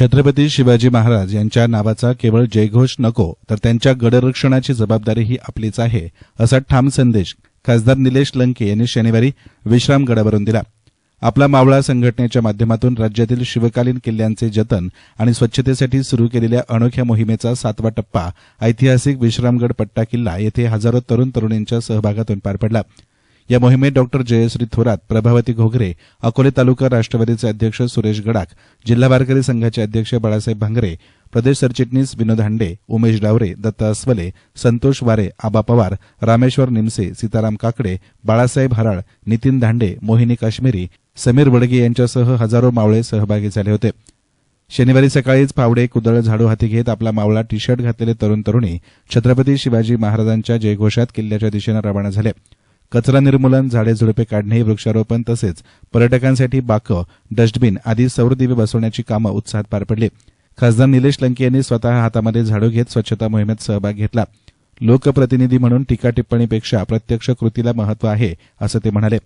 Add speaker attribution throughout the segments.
Speaker 1: छत्रपती शिवाजी महाराज यांच्या नावाचा केवळ जयघोष नको तर त्यांच्या गडरक्षणाची जबाबदारीही आपलीच आहे असा ठाम संदेश खासदार निलेश लंके यांनी शनिवारी विश्रामगडावरून दिला. आपला मावळा संघटनेच्या माध्यमातून राज्यातील शिवकालीन किल्ल्यांचे जतन आणि स्वच्छतेसाठी सुरू केलेल्या अनोख्या मोहिमेचा सातवा टप्पा ऐतिहासिक विश्रामगड पट्टा किल्ला येथे हजारो तरुण तरुणींच्या सहभागातून पार पडला. या मोहिमेत डॉक्टर जयश्री थोरात प्रभावती घोगरे अकोले तालुका राष्ट्रवादीचे अध्यक्ष सुरेश गडाख जिल्हा वारकरी संघाचे अध्यक्ष बाळासाहेब भांगरे प्रदेश सरचिटणीस विनोद हांडे उमेश डावरे दत्ता अस्वले संतोष वारे आबा पवार रामेश्वर निमसे सीताराम काकडे बाळासाहेब हराळ नितीन धांडे मोहिनी काश्मीरी समीर वडगे यांच्यासह हजारो मावळे सहभागी झाले होते. शनिवारी सकाळीच पावडे कुदळ झाडू हाती घेत आपला मावळा टी शर्ट घातलेले तरुण तरुणी छत्रपती शिवाजी महाराजांच्या जयघोषात किल्ल्याच्या दिशेनं रवाना झाले. कचरा निर्मूलन झाडे झुडपे काढणे वृक्षारोपण तसेच पर्यटकांसाठी बाकं डस्टबिन आदी सौरदिवे बसवण्याची कामं उत्साहात पार पडली. खासदार निलेश लंके यांनी स्वतः हातामध्ये झाडू घेत स्वच्छता मोहिमेत सहभाग घेतला. लोकप्रतिनिधी म्हणून टीका टिप्पणीपेक्षा प्रत्यक्ष कृतीला महत्त्व आहे असं ते म्हणाले.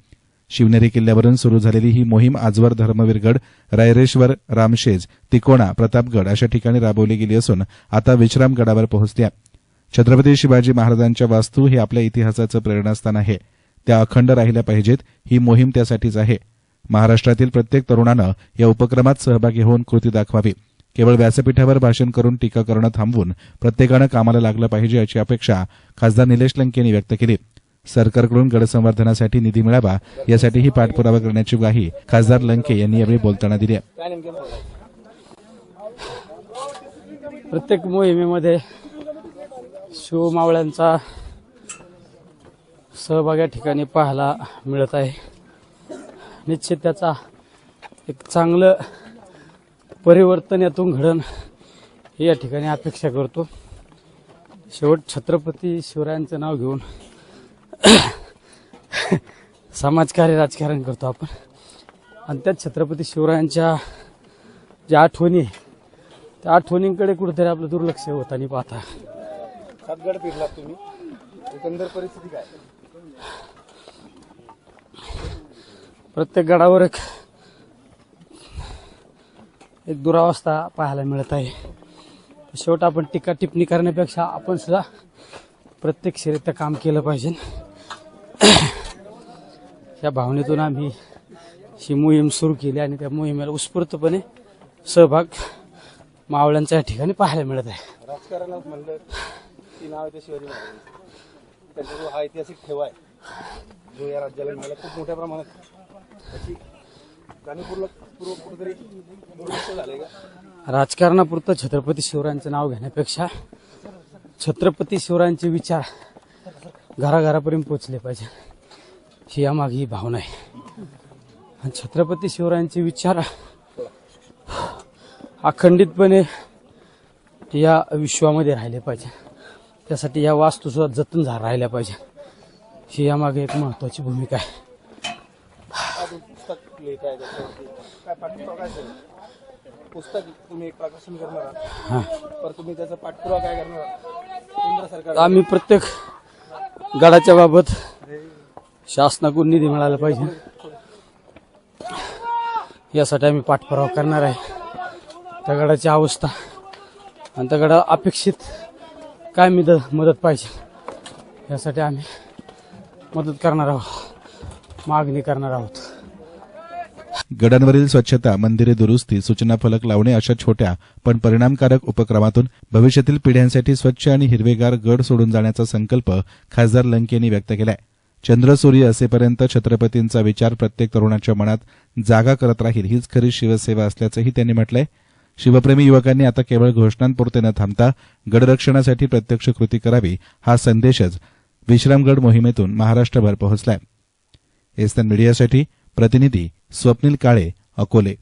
Speaker 1: शिवनेरी किल्ल्यावरून सुरू झालेली ही मोहीम आजवर धर्मवीरगड रायरेश्वर रामशेज तिकोणा प्रतापगड अशा ठिकाणी राबवली गेली असून आता विश्रामगडावर पोहोचली आहे. छत्रपती शिवाजी महाराजांच्या वास्तू हे आपल्या इतिहासाचं प्रेरणास्थान आहे. त्या अखंड राहिल्या पाहिजेत ही मोहीम त्यासाठीच आहे. महाराष्ट्रातील प्रत्येक तरुणानं या उपक्रमात सहभागी होऊन कृती दाखवावी. केवळ व्यासपीठावर भाषण करून टीका करणं थांबवून प्रत्येकानं कामाला लागलं पाहिजे याची अपेक्षा खासदार निलेश लंके यांनी व्यक्त केली. सरकारकडून गडसंवर्धनासाठी निधी मिळावा यासाठी ही पाठपुरावा करण्याची ग्वाही खासदार लंके यांनी यावेळी बोलताना दिली
Speaker 2: प्रत्येक मोहिमेमध्ये शिवमावळ्यांचा सहभाग या ठिकाणी पाहायला मिळत आहे. निश्चित त्याचा एक चांगलं परिवर्तन यातून घडण ही या ठिकाणी अपेक्षा करतो. शेवट छत्रपती शिवरायांचं नाव घेऊन समाजकार्य राजकारण करतो आपण. आणि त्यात छत्रपती शिवरायांच्या ज्या आठवणी त्या आठवणींकडे कुठेतरी आपलं दुर्लक्ष होताना पाहता.
Speaker 3: सातगड फिरलात तुम्ही. एकंदर परिस्थिती काय?
Speaker 2: प्रत्येक गडावर एक एक दुरावस्था पाहायला मिळत आहे. शेवट आपण टीका टिप्पणी करण्यापेक्षा आपण सुद्धा प्रत्यक्षरित्या काम केलं पाहिजे. या भावनेतून आम्ही ही मोहीम सुरू केली आणि त्या मोहिमेला उत्स्फूर्तपणे सहभाग मावळ्यांच्या या ठिकाणी पाहायला मिळत आहे.
Speaker 3: ती नाव येते शिवाजी महाराज. त्यांचा जो हा ऐतिहासिक ठेवा आहे जो या राज्याला मिळाला खूप मोठ्या प्रमाणात. त्याची जाणीवपूर्वक पूर्वक कुठेतरी दुर्लक्ष झालंय का?
Speaker 2: राजकारणापुरतं छत्रपती शिवरायांचं नाव घेण्यापेक्षा छत्रपती शिवरायांचे विचार घराघरापर्यंत पोचले पाहिजे. ही यामागे ही भावना आहे. आणि छत्रपती शिवरायांचे विचार अखंडितपणे या विश्वामध्ये राहिले पाहिजे. त्यासाठी या वास्तू सुद्धा जतन झा राहिल्या पाहिजे. ही यामागे एक महत्वाची भूमिका आहे.
Speaker 3: पुस्तक तुम्ही एक प्रकाशन करणार तुम्ही त्याचा पाठपुरावा काय करणार सरकार
Speaker 2: आम्ही प्रत्येक गडाच्या बाबत शासनाकडून निधी मिळाला पाहिजे. यासाठी आम्ही पाठपुरावा करणार आहे. त्या गडाची अवस्था आणि त्या गडा अपेक्षित काय मी मदत पाहिजे. यासाठी आम्ही मदत करणार आहोत. मागणी करणार आहोत.
Speaker 1: गडांवरील स्वच्छता मंदिरे दुरुस्ती सूचना फलक लावणे अशा छोट्या पण परिणामकारक उपक्रमातून भविष्यातील पिढ्यांसाठी स्वच्छ आणि हिरवेगार गड सोडून जाण्याचा संकल्प खासदार लंके यांनी व्यक्त केलाय. चंद्रसूर्य असेपर्यंत छत्रपतींचा विचार प्रत्येक तरुणाच्या मनात जागा करत राहील हीच खरी शिवसेवा असल्याचंही त्यांनी म्हटलंय. शिवप्रेमी युवकांनी आता केवळ घोषणांपुरते न थांबता गडरक्षणासाठी प्रत्यक्ष कृती करावी हा संदेशच विश्रामगड मोहिमेतून महाराष्ट्रभर पोहोचलाय. एस्तन मीडियासाठी प्रतिनिधी स्वप्नील काळे अकोले.